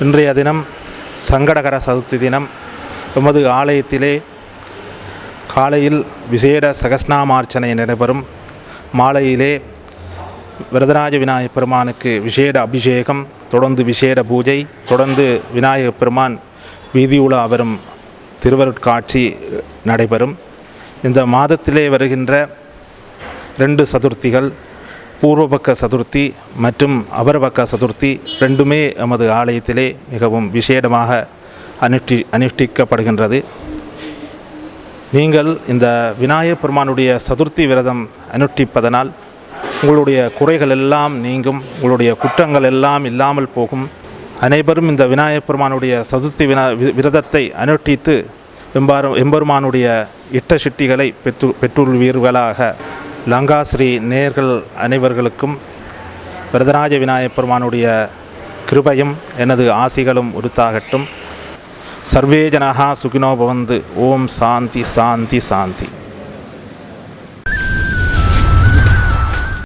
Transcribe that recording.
இன்றைய தினம் சங்கடகர சதுர்த்தி தினம். எமது ஆலயத்திலே காலையில் விசேட சகஸ்நாமார்ச்சனை நடைபெறும். மாலையிலே வரதராஜ விநாயகப் பெருமானுக்கு விசேட அபிஷேகம் தொடர்ந்து விசேட பூஜை தொடர்ந்து விநாயகப் பெருமான் வீதியுலா வரும் திருவருட்காட்சி நடைபெறும். இந்த மாதத்திலே வருகின்ற ரெண்டு சதுர்த்திகள் பூர்வபக்க சதுர்த்தி மற்றும் அபரபக்க சதுர்த்தி ரெண்டுமே எமது ஆலயத்திலே மிகவும் விசேடமாக அனுஷ்டி அனுஷ்டிக்கப்படுகின்றது. நீங்கள் இந்த விநாயகப் பெருமானுடைய சதுர்த்தி விரதம் அனுஷ்டிப்பதனால் உங்களுடைய குறைகள் எல்லாம் நீங்கும் உங்களுடைய குற்றங்கள் எல்லாம் இல்லாமல் போகும். அனைவரும் இந்த விநாயகப் பெருமானுடைய சதுர்த்தி வினா விரதத்தை அனுஷ்டித்து எம்பாரு எம்பெருமானுடைய இட்ட சிட்டிகளை பெற்று பெற்றுள்வீர்களாக. லங்காஸ்ரீ நேர்கள் அனைவர்களுக்கும் வரதராஜ விநாயகப் பெருமானுடைய கிருபையும் எனது ஆசிகளும் உருத்தாகட்டும். சர்வே ஜனகா சுகினோ பவந்து. ஓம் சாந்தி சாந்தி சாந்தி.